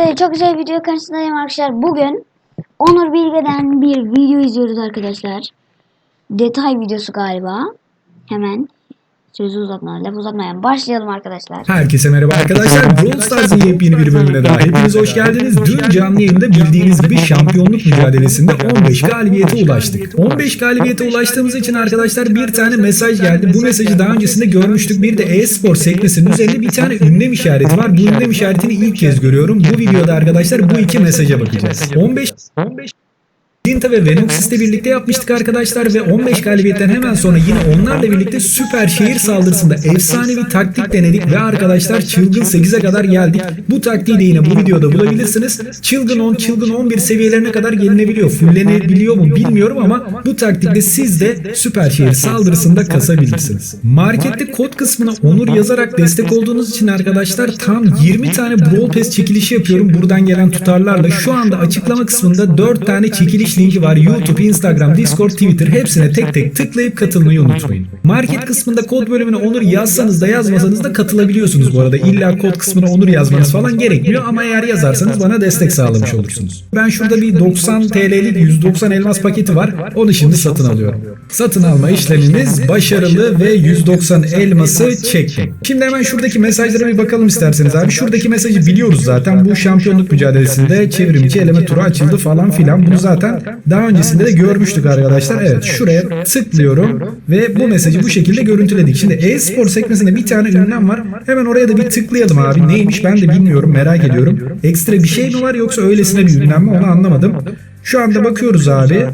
Arkadaşlar çok güzel bir video karşısındayım arkadaşlar. Bugün Onur Bilge'den bir video izliyoruz arkadaşlar. Detay videosu galiba. Hemen sözü uzatmadan, laf uzatmadan başlayalım arkadaşlar. Herkese merhaba arkadaşlar. Brawl Stars'ın yepyeni bir bölümüne daha hepiniz hoş geldiniz. Dün canlı yayında bildiğiniz gibi şampiyonluk mücadelesinde 15 galibiyete ulaştık. 15 galibiyete ulaştığımız için arkadaşlar bir tane mesaj geldi. Bu mesajı daha öncesinde görmüştük. Bir de e-spor sekmesinin üzerinde bir tane ünlem işareti var. Bu ünlem işaretini ilk kez görüyorum. Bu videoda arkadaşlar bu iki mesaja bakacağız. 15 15 Dinta ve Venoxis ile birlikte yapmıştık arkadaşlar ve 15 galibiyetten hemen sonra yine onlarla birlikte süper şehir saldırısında efsanevi taktik denedik ve arkadaşlar çılgın 8'e kadar geldik. Bu taktiği de yine bu videoda bulabilirsiniz. Çılgın 10, çılgın 11 seviyelerine kadar gelinebiliyor. Fullenebiliyor mu bilmiyorum ama bu taktikle siz de süper şehir saldırısında kasabilirsiniz. Markette kod kısmına onur yazarak destek olduğunuz için arkadaşlar tam 20 tane Brawl Pass çekilişi yapıyorum buradan gelen tutarlarla. Şu anda açıklama kısmında 4 tane çekiliş linki var. YouTube, Instagram, Discord, Twitter hepsine tek tek tıklayıp katılmayı unutmayın. Market kısmında kod bölümüne onur yazsanız da yazmasanız da katılabiliyorsunuz bu arada. İlla kod kısmına onur yazmanız falan gerekmiyor ama eğer yazarsanız bana destek sağlamış olursunuz. Ben şurada bir 90 TL'lik 190 elmas paketi var. Onu şimdi satın alıyorum. Satın alma işlemimiz başarılı ve 190 elması çektim. Şimdi hemen şuradaki mesajlara bir bakalım isterseniz abi. Şuradaki mesajı biliyoruz zaten. Bu şampiyonluk mücadelesinde çevrimiçi eleme turu açıldı falan filan. Bunu zaten daha öncesinde de görmüştük arkadaşlar. Evet şuraya tıklıyorum ve bu mesajı bu şekilde görüntüledik. Şimdi e-spor sekmesinde bir tane ünlem var. Hemen oraya da bir tıklayalım abi. Neymiş ben de bilmiyorum merak ediyorum. Ekstra bir şey mi var yoksa öylesine bir ünlem mi onu anlamadım. Şu anda bakıyoruz abi.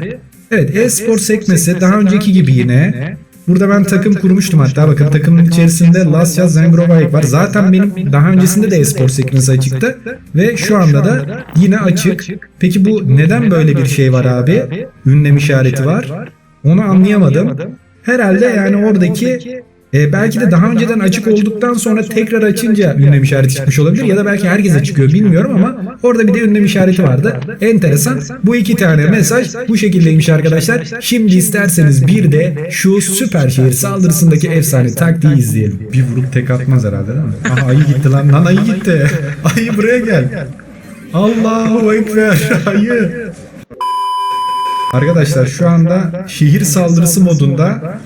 Evet e-spor sekmesi daha önceki gibi yine. Burada ben takım kurmuştum hatta bakın takımın içerisinde Lasya Zengrovayk var. Zaten benim daha öncesinde de e-spor sekmesi açıktı ve şu anda da yine açık. Peki bu neden böyle bir şey var abi? Ünlem işareti var. Onu anlayamadım. Herhalde yani oradaki e, belki de daha önceden açık olduktan sonra tekrar açınca ünlem işareti çıkmış olabilir ya da belki herkese çıkıyor bilmiyorum ama orada bir de ünlem işareti vardı. Enteresan. Bu iki tane mesaj bu şekildeymiş arkadaşlar. Şimdi isterseniz bir de şu süper şehir saldırısındaki efsane taktiği izleyelim. Bir vurup tek atmaz herhalde değil mi? Aha ayı gitti lan. Lan ayı gitti. Ayı buraya gel. Allahu Ekber. Ayı. Arkadaşlar şu anda şehir saldırısı modunda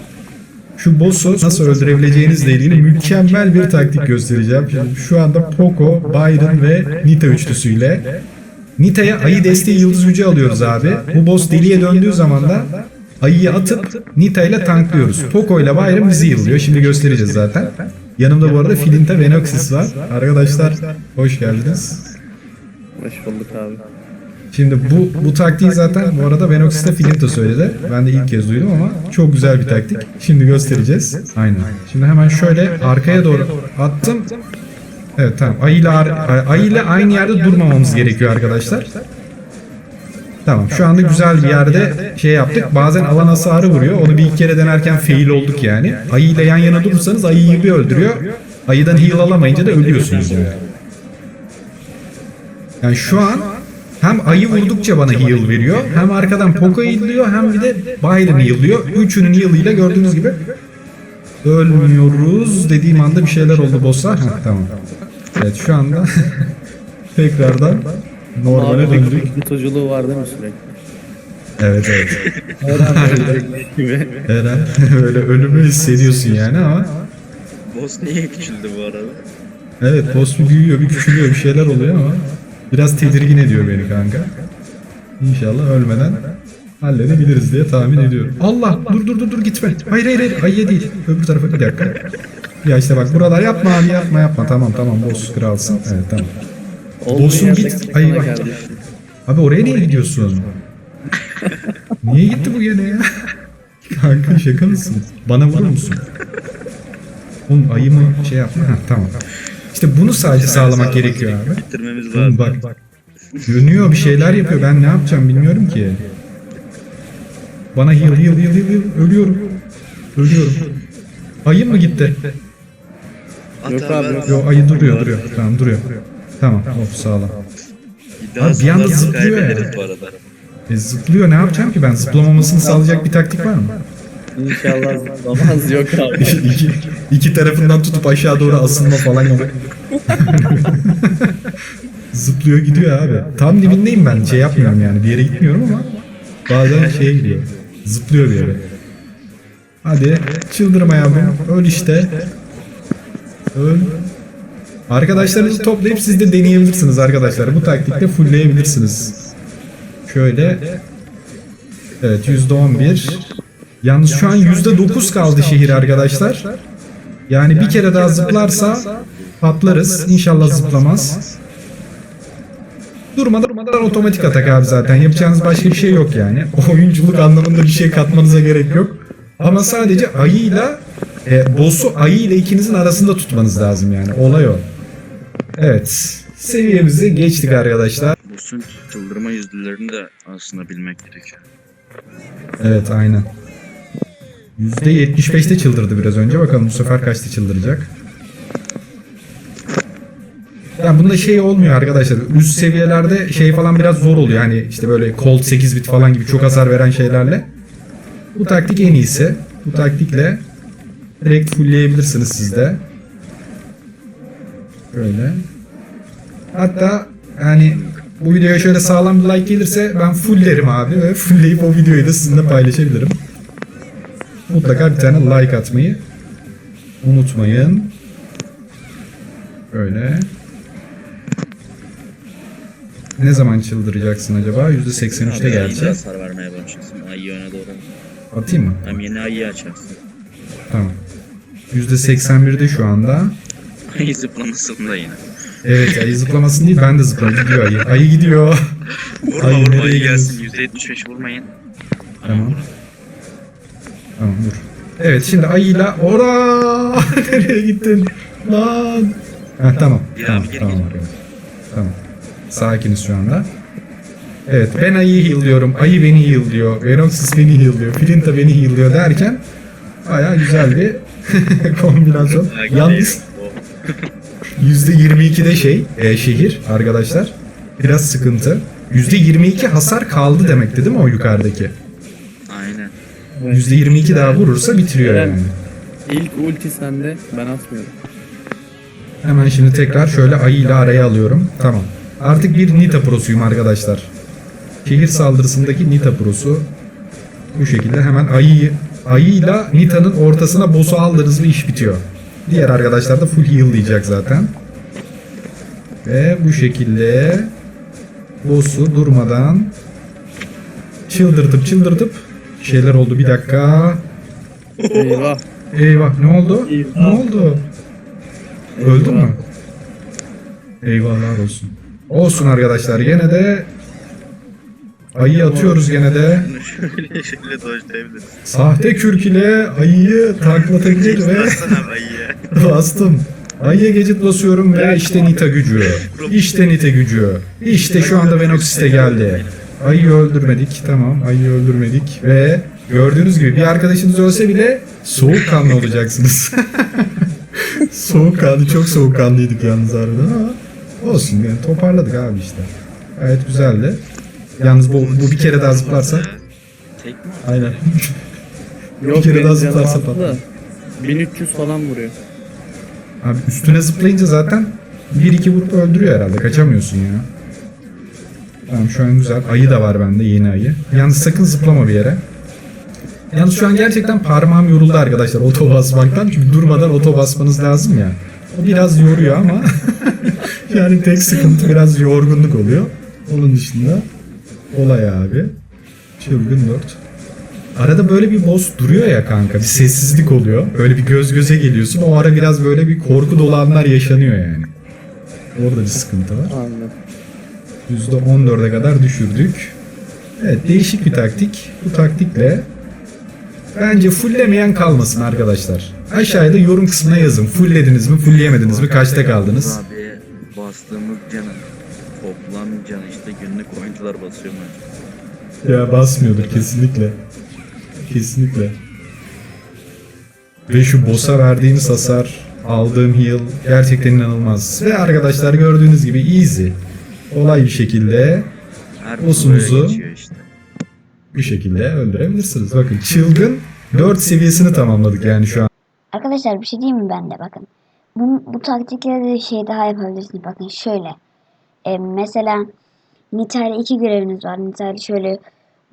şu boss'u nasıl öldürebileceğinizle ilgili mükemmel bir taktik göstereceğim. Şimdi şu anda Poco, Byron ve Nita üçlüsüyle. Nita'ya ayı desteği yıldız gücü alıyoruz abi. Bu boss deliye döndüğü zaman da ayıyı atıp Nita ile tanklıyoruz. Poco ile Byron bizi yıllıyor. Şimdi göstereceğiz zaten. Yanımda bu arada Filinta ve Noxus var. Arkadaşlar hoş geldiniz. Hoş bulduk abi. Şimdi bu bu taktiği zaten bu arada Venoxis de Filinta söyledi. Ben de ilk kez duydum ama çok güzel bir taktik. Şimdi göstereceğiz. Aynen. Şimdi hemen şöyle arkaya doğru attım. Evet tamam. Ayı ile, ayı ile aynı yerde durmamamız gerekiyor arkadaşlar. Tamam şu anda güzel bir yerde şey yaptık. Bazen alan hasarı vuruyor. Onu bir iki kere denerken fail olduk yani. Ayı ile yan yana durursanız ayıyı bir öldürüyor. Ayıdan heal alamayınca da ölüyorsunuz yani. Yani şu an hem ayı vurdukça bana heal veriyor. Hem arkadan Poco heal'lıyor hem bir de Byron heal'lıyor. Üçünün heal'ıyla gördüğünüz gibi ölmüyoruz dediğim anda bir şeyler oldu boss'a. Heh, tamam. Evet şu anda tekrardan normale döndük. tutuculuğu var değil mi sürekli? Evet evet. Eren öyle ölümü hissediyorsun yani ama Boss niye küçüldü bu arada? evet boss bir büyüyor bir küçülüyor bir şeyler oluyor ama biraz tedirgin ediyor beni kanka. İnşallah ölmeden halledebiliriz diye tahmin ediyorum. Allah dur dur dur dur gitme. Hayır hayır hayır ayıya değil. Öbür tarafa bir dakika. Ya işte bak buralar yapma abi yapma yapma tamam tamam boss kralsın. Evet tamam. Bit- gitmek Ay bak. Abi oraya niye gidiyorsun? niye gitti bu gene ya? Kanka şaka mısın? Bana vurur musun? Oğlum ayı mı şey yapma? Ha, tamam. İşte bunu sadece sağlamak gerekiyor abi. Bitirmemiz lazım. bak. Dönüyor bir şeyler yapıyor. Ben ne yapacağım bilmiyorum ki. Bana heal heal heal heal heal. Ölüyorum. Ölüyorum. Ayı mı gitti? Yok abi, yok. Yo ayı duruyor duruyor. Tamam duruyor. Tamam. Of sağlam. Abi bir anda zıplıyor ya. arada. E, zıplıyor ne yapacağım ki ben? Zıplamamasını sağlayacak bir taktik var mı? İnşallah zıplamaz yok abi. iki, iki tarafından tutup aşağı doğru asılma falan yok. Zıplıyor gidiyor abi. Tam dibindeyim ben. Şey yapmıyorum yani. Bir yere gitmiyorum ama bazen şeye gidiyor. Zıplıyor bir yere. Hadi çıldırma yavrum. Öl işte. Öl. Arkadaşlarınızı toplayıp siz de deneyebilirsiniz arkadaşlar. Bu taktikte fullleyebilirsiniz. Şöyle. Evet %11. Yalnız şu an %9 kaldı şehir arkadaşlar. Yani bir kere daha zıplarsa patlarız. İnşallah zıplamaz. Durmadan, durmadan otomatik atak abi zaten. Yapacağınız başka bir şey yok yani. Oyunculuk anlamında bir şey katmanıza gerek yok. Ama sadece ayıyla e, boss'u ayı ile ikinizin arasında tutmanız lazım yani. Olay o. Evet. Seviyemizi geçtik arkadaşlar. Boss'un çıldırma yüzdelerini de aslında bilmek gerekiyor. Evet aynen. %75'te çıldırdı biraz önce. Bakalım bu sefer kaçta çıldıracak. Yani bunda şey olmuyor arkadaşlar. Üst seviyelerde şey falan biraz zor oluyor. Hani işte böyle Colt 8 bit falan gibi çok hasar veren şeylerle. Bu taktik en iyisi. Bu taktikle direkt fullleyebilirsiniz siz de. Böyle. Hatta yani bu videoya şöyle sağlam bir like gelirse ben fulllerim abi ve fullleyip o videoyu da sizinle paylaşabilirim. Mutlaka bir tane like atmayı unutmayın. Böyle. Ne zaman çıldıracaksın acaba? %83'te Abi gerçi. hasar vermeye başlasın. Ayı öne doğru. Atayım mı? Hem yeni ayı açarsın. Tamam. %81'de şu anda. Ayı zıplamasın da yine. Evet ayı zıplamasın değil ben de zıpladım. Gidiyor ayı. Ayı gidiyor. Vurma Ayı vurma ayı gelsin. %75 vurmayın. Tamam. Tamam dur. Evet şimdi ayıyla ora nereye gittin lan? Ha tamam. Tamam tamam. Tamam. Sakiniz şu anda. Evet ben ayıyı heal'lıyorum. Ayı beni heal'lıyor. Venoxus beni heal'lıyor. Filinta beni heal'lıyor derken baya güzel bir kombinasyon. Yalnız %22'de şey e, şehir arkadaşlar. Biraz sıkıntı. %22 hasar kaldı demekti değil mi o yukarıdaki? Aynen. %22 daha vurursa bitiriyor yani. İlk ulti sende ben atmıyorum. Hemen şimdi tekrar şöyle ayı ile araya alıyorum. Tamam. Artık bir Nita prosuyum arkadaşlar. Şehir saldırısındaki Nita prosu. Bu şekilde hemen ayıyı ayıyla Nita'nın ortasına boss'u aldınız ve iş bitiyor. Diğer arkadaşlar da full heal'layacak zaten. Ve bu şekilde boss'u durmadan çıldırtıp çıldırtıp şeyler oldu bir dakika. Eyvah. Eyvah ne oldu? Eyvah. Ne oldu? Öldün mü? Eyvahlar olsun. Olsun arkadaşlar gene de ayı atıyoruz gene de. şöyle şöyle dojlayabiliriz. Sahte kürk ile ayıyı taklatabilir ve bastım. Ayıya gecit basıyorum ve işte Nita gücü. İşte Nita gücü. İşte şu anda Venoxis de geldi. Ayıyı öldürmedik. Tamam ayıyı öldürmedik ve gördüğünüz gibi bir arkadaşınız ölse bile soğukkanlı olacaksınız. soğukkanlı çok soğukkanlıydık yalnız harbiden ama olsun yani toparladık abi işte. Gayet güzeldi. Yalnız bu, bu bir kere daha zıplarsa Tek mi? aynen. Yok kere benim daha zıplarsa patlar. da 1300 falan vuruyor. Abi üstüne zıplayınca zaten 1-2 vurup öldürüyor herhalde. Kaçamıyorsun ya. Tamam şu an güzel. Ayı da var bende yeni ayı. Yalnız sakın zıplama bir yere. Yalnız şu an gerçekten parmağım yoruldu arkadaşlar oto basmaktan. Çünkü durmadan oto basmanız lazım ya. O biraz yoruyor ama yani tek sıkıntı biraz yorgunluk oluyor. Onun dışında olay abi. Çılgın dört. Arada böyle bir boss duruyor ya kanka. Bir sessizlik oluyor. Böyle bir göz göze geliyorsun. O ara biraz böyle bir korku dolu anlar yaşanıyor yani. Orada bir sıkıntı var. Anladım. %14'e kadar düşürdük. Evet değişik bir taktik. Bu taktikle bence fulllemeyen kalmasın arkadaşlar. Aşağıda yorum kısmına yazın. Fulllediniz mi, fullleyemediniz mi, kaçta kaldınız? Abi bastığımız canın toplam canı işte günlük oyuncular basıyor mu? Ya basmıyordur kesinlikle. Kesinlikle. Ve şu boss'a verdiğimiz hasar, aldığım heal gerçekten inanılmaz. Ve arkadaşlar gördüğünüz gibi easy. Kolay bir şekilde geçiyor işte. bir şekilde öldürebilirsiniz. Bakın çılgın 4 seviyesini tamamladık yani şu an. Arkadaşlar bir şey diyeyim mi ben de bakın. Bu, bu taktikle de şey daha yapabilirsiniz. Bakın şöyle. E, mesela Nita'yla iki göreviniz var. Nita'yla şöyle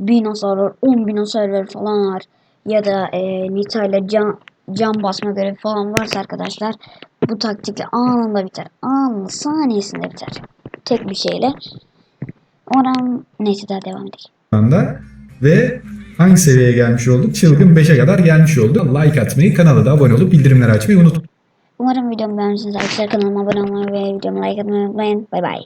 1000 hasar var, 10 bin hasar var falan var. Ya da e, Nita'yla can, can basma görevi falan varsa arkadaşlar bu taktikle anında biter. Anında saniyesinde biter. Tek bir şeyle. Oradan neyse daha devam edelim. anda ve hangi seviyeye gelmiş olduk? Çılgın 5'e kadar gelmiş olduk. Like atmayı, kanala da abone olup bildirimleri açmayı unutmayın. Umarım videomu beğenmişsiniz arkadaşlar. Kanalıma abone olmayı ve videomu like atmayı unutmayın. Bay bay.